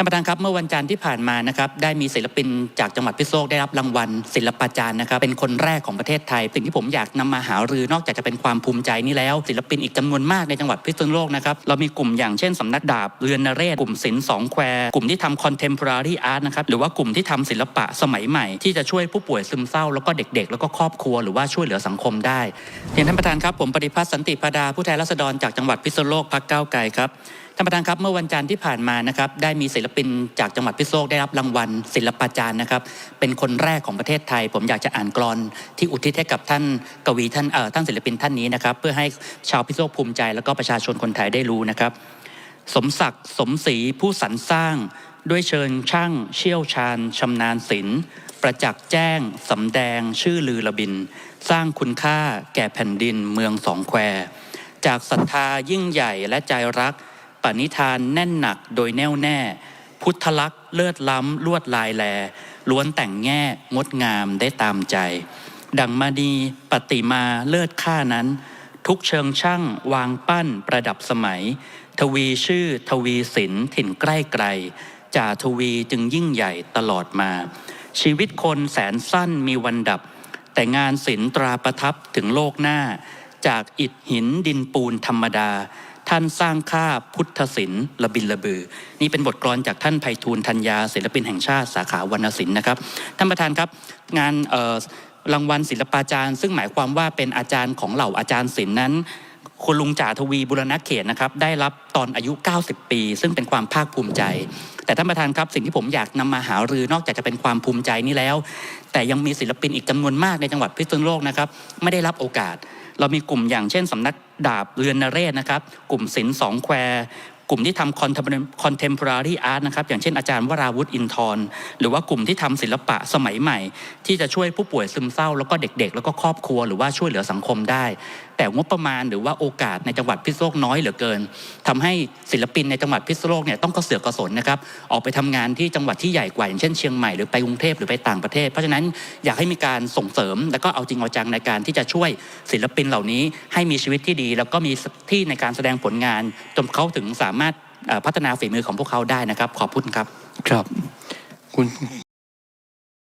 ท่านประธานครับเมื่อวันจันทร์ที่ผ่านมานะครับได้มีศิลปินจากจังหวัดพิษณุโลกได้รับรางวัลศิลปาจารย์นะครับเป็นคนแรกของประเทศไทย สิ่งที่ผมอยากนำมาหารือนอกจากจะเป็นความภูมิใจนี้แล้ว ศิลปินอีกจำนวนมากในจังหวัดพิษณุโลกนะครับเรามีกลุ่มอย่างเช่นสำนักดาบเรือนนเรศกลุ่มศิลป์สองแควกลุ่มที่ทำ contemporary art นะครับหรือว่ากลุ่มที่ทำศิลปะสมัยใหม่ ที่จะช่วยผู้ป่วยซึมเศร้าแล้วก็เด็ก ๆ แล้วก็ครอบครัวหรือว่าช่วยเหลือสังคมได้เรียนท่านประธานครับผมปฏิพัฒน์สันติพดาผู้แทนราษฎรจากจังหวัดพิษณุโลกพรรคก้าวไกลครับท่านประธานครับเมื่อวันจันทร์ที่ผ่านมานะครับได้มีศิลปินจากจังหวัดพิษณุโลกได้รับรางวัลศิลปาจารย์นะครับ เป็นคนแรกของประเทศไทย ผมอยากจะอ่านกรอนที่อุทิศให้กับท่านกวีท่านเอ่อท่านศิลปินท่านนี้นะครับ เพื่อให้ชาวพิษณุโลกภูมิใจแล้วก็ประชาชนคนไทยได้รู้นะครับ สมศักดิ์สมศรีผู้สรรสร้าง ด้วยเชิญช่างเชี่ยวชาญชำนาญศิลป์ประจักษ์แจ้งสำแดงชื่อลือระบิน สร้างคุณค่าแก่แผ่นดินเมืองสองแคว จากศรัทธายิ่งใหญ่และใจรัก ปณิธานแน่นหนักโดยแน่วแน่ พุทธลักษณ์เลิศล้ำลวดลายแล ล้วนแต่งแง่งดงามได้ตามใจ ดังมานีปฏิมาเลิศค่านั้น ทุกเชิงช่างวางปั้นประดับสมัย ทวีชื่อทวีศิลถิ่นใกล้ไกลจ่าทวีจึงยิ่งใหญ่ตลอดมา ชีวิตคนแสนสั้นมีวันดับ แต่งานศิลตราประทับถึงโลกหน้า จากอิฐหินดินปูนธรรมดา ท่านสร้างค่าพุทธศิลป์ระบินระบือ นี่เป็นบทกลอนจากท่านไพฑูรย์ธัญญาศิลปินแห่งชาติสาขาวรรณศิลป์นะครับท่านประธานครับงานรางวัลศิลปาจารย์ ซึ่งหมายความว่าเป็นอาจารย์ของเหล่าอาจารย์ศิลป์นั้นคุณลุงจ่าทวีบุรณะเขตนะครับได้รับตอนอายุ 90 ปี ซึ่งเป็นความภาคภูมิใจ แต่ท่านประธานครับสิ่งที่ผมอยากนำมาหารือนอกจากจะเป็นความภูมิใจนี้แล้ว แต่ยังมีศิลปินอีกจำนวนมากในจังหวัดพิษณุโลกนะครับไม่ได้รับโอกาส เรามีกลุ่มอย่างเช่นสำนักดาบเรือนนเรศนะครับ กลุ่มศิลป์สองแควกลุ่มที่ทำคอนเทมพอร์ติอาร์ตนะครับ อย่างเช่นอาจารย์วราวุฒิอินทร์หรือว่ากลุ่มที่ทำศิลปะสมัยใหม่ ที่จะช่วยผู้ป่วยซึมเศร้า แล้วก็เด็กๆ แล้วก็ครอบครัว หรือว่าช่วยเหลือสังคมได้ แต่งบประมาณหรือว่าโอกาสในจังหวัดพิษณุโลกน้อยเหลือเกินทำให้ศิลปินในจังหวัดพิษณุโลกเนี่ยต้องกระเสือกกระสนนะครับออกไปทำงานที่จังหวัดที่ใหญ่กว่าอย่างเช่นเชียงใหม่หรือไปกรุงเทพหรือไปต่างประเทศ เพราะฉะนั้นอยากให้มีการส่งเสริม แล้วก็เอาจริงเอาจังในการที่จะช่วยศิลปินเหล่านี้ให้มีชีวิตที่ดี แล้วก็มีที่ในการแสดงผลงานจนเขาถึงสามารถพัฒนาฝีมือของพวกเขาได้นะครับ ขอบคุณครับครับ คุณ